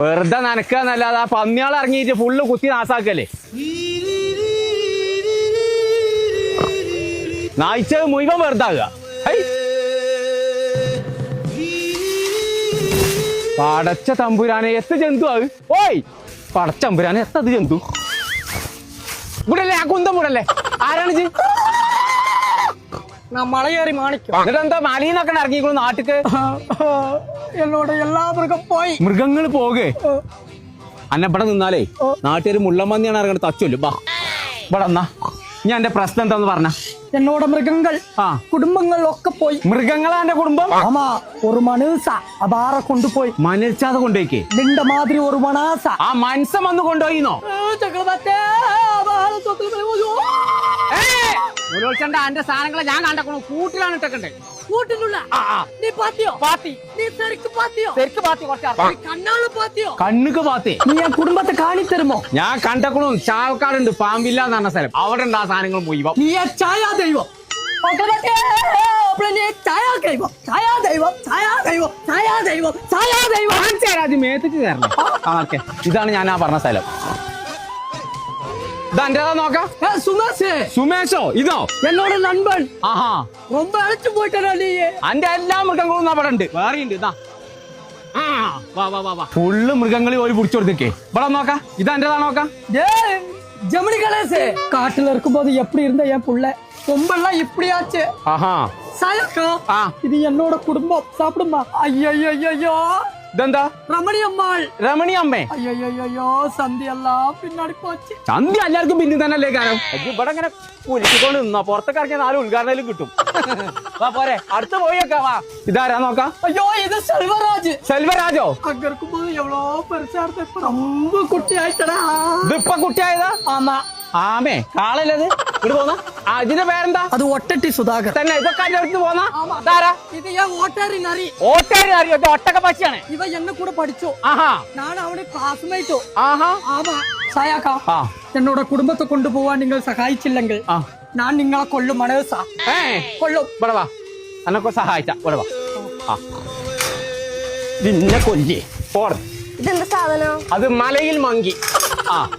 വെറുതെ നനക്കാന്നല്ലാതെ ആ പന്നിയാൾ ഇറങ്ങിയിട്ട് ഫുള്ള് കുത്തി നാസാക്കല്ലേ നായിച്ചത് മുഴുവൻ വെറുതാകുക. പടച്ച തമ്പുരാനെ എത്ര ജന്തു ആ ഓയ്. പടച്ച തമ്പുരാനെ എത്ര ജന്തു? ഇവിടെ ആ കുന്തം കൂടല്ലേ ആരാണ് മല കയറി മാണിക്കും എന്നിട്ട് എന്താ മലീന്നൊക്കെ ഇറങ്ങിക്കണു നാട്ടിക്ക്? എന്നോട് എല്ലാ മൃഗം പോയി. മൃഗങ്ങൾ പോകേ. അന്നപ്പടം നിന്നാലേ നാട്ടുകാർ മുള്ളമ്മന്നിയാണ് ഇറങ്ങണത് തച്ചുല്ലോ ബാ ഇവിടെ എന്നാ ഞാൻ എന്റെ പ്രശ്നം എന്താന്ന് പറഞ്ഞ? എന്നോട് മൃഗങ്ങൾ ആ. കുടുംബങ്ങൾ ഒക്കെ പോയി. മൃഗങ്ങളാ എന്റെ കുടുംബം? ആമാ ഒരു മനുസ അബാറ കൊണ്ടുപോയി. മനുസാതെ കൊണ്ടുപോയിക്കേ. നിന്റെ മാതിരി ഒരു മണാസ ആ മൻസം വന്ന് കൊണ്ടുപോയിന്നോ? ചക്രവർത്തേ. മുലോച്ചണ്ട എന്റെ സാധനങ്ങളെ ഞാൻ കണ്ടക്കണു. കൂട്ടിലാണ് ഇട്ടക്കണ്ടേ? കൂട്ടിലുള്ള? ആ ആ. നീ പാത്തിയോ? പാത്തി. നീ പാത്തിയോ? പാത്തി കുറച്ച് നീ കണ്ണാൾ പാത്തിയോ? കണ്ണുക്ക് പാത്തേ. നീ ആ കുടുംബത്തെ കാണിത്തരുമോ ഞാൻ കണ്ടക്കണു. ചാവക്കാടുണ്ട് പാമ്പില്ല എന്ന് പറഞ്ഞ സ്ഥലം. അവിടെ ഉണ്ട് ആ സാധനങ്ങൾ മുഴുവൻ. നീ ആ ഛായാ ദൈവം. ഇതാണ് ഞാൻ ആ പറഞ്ഞ സ്ഥലം. സുമേഷോ ഇതോ என்னோட நண்பன் ആഹാ ரொம்ப அழைச்சு போயிட்டா நீ അന്റെ എല്ലാ മൃഗങ്ങളും അവിടെ ഉണ്ട് വേറെ ഉണ്ട് ഇതാ ആ വാ വാ വാ വാ ഫുള്ള് മൃഗങ്ങളെ ഒരു പിടിച്ചു കൊടുത്തേക്കേ ഇവിടെ നോക്കാം ഇത് എന്റേതാ നോക്കാം ஏய், ஜெமினி கணேசே காட்டுல இருக்கும்போது எப்படி இருந்த என் புள்ள கொம்பெல்லாம் இப்படியாச்சு ആഹാ சாயக்கா ആ இது என்னோட குடும்பம் சாப்பிடுமா ஐயோ ഇതെന്താ? രമണി അമ്മാൾ. രമണി അമ്മേ. അയ്യോ സന്ധ്യ പിന്നാടി പോച്ച്. സന്ധ്യ എല്ലാവർക്കും പിന്നെ തന്നെ അല്ലേ കാരണം ഇവിടെ അങ്ങനെ കുലിക്കൊണ്ട് നിന്നാ? പുറത്തൊക്കെ ഇറങ്ങിയ നാല് ഉദ്ഘാടനം കിട്ടും. വാ പോരെ. അടുത്ത് പോയേക്കാ വാ. ഇതാരാ നോക്കാം? അയ്യോ ഇത് സെൽവരാജ് സെൽവരാജോ അഗർക്കുമ്പോ എവ്വളോ പരിസരത്തെ കുട്ടിയായിട്ടടാ. ഇതിപ്പ കുട്ടിയായതാ? ആമാ ആമേ കാളല്ലത് ഇവിടെ പോന്ന. ആ ഇതിന്റെ പേരെന്താ? അത് ഒട്ടട്ടി സുധാകർ. തന്നെ ഇതൊക്കെ അടുത്ത് പോന്ന? താരാ ഇത് പച്ചയാണ് ഇവ എന്നെ കൂടെ പഠിച്ചു. ആഹാ. ഞാൻ അവനെ ക്ലാസ്മേറ്റോ ആഹാ. ആമാ സായാക്ക. എന്നോട് കുടുംബത്തെ കൊണ്ടുപോവാൻ നിങ്ങൾ സഹായിച്ചില്ലെങ്കിൽ ഞാൻ നിങ്ങളെ കൊല്ലും മനേസ. കൊള്ളും ഇവിടെ എന്നൊക്കെ സഹായിച്ച. ഇവിടെ ആ. നിന്നെ ഇതെന്താ സാധനം? അത് മലയിൽ മങ്കി. ആ.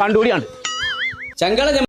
കണ്ടുകൂടിയാണ് சங்கல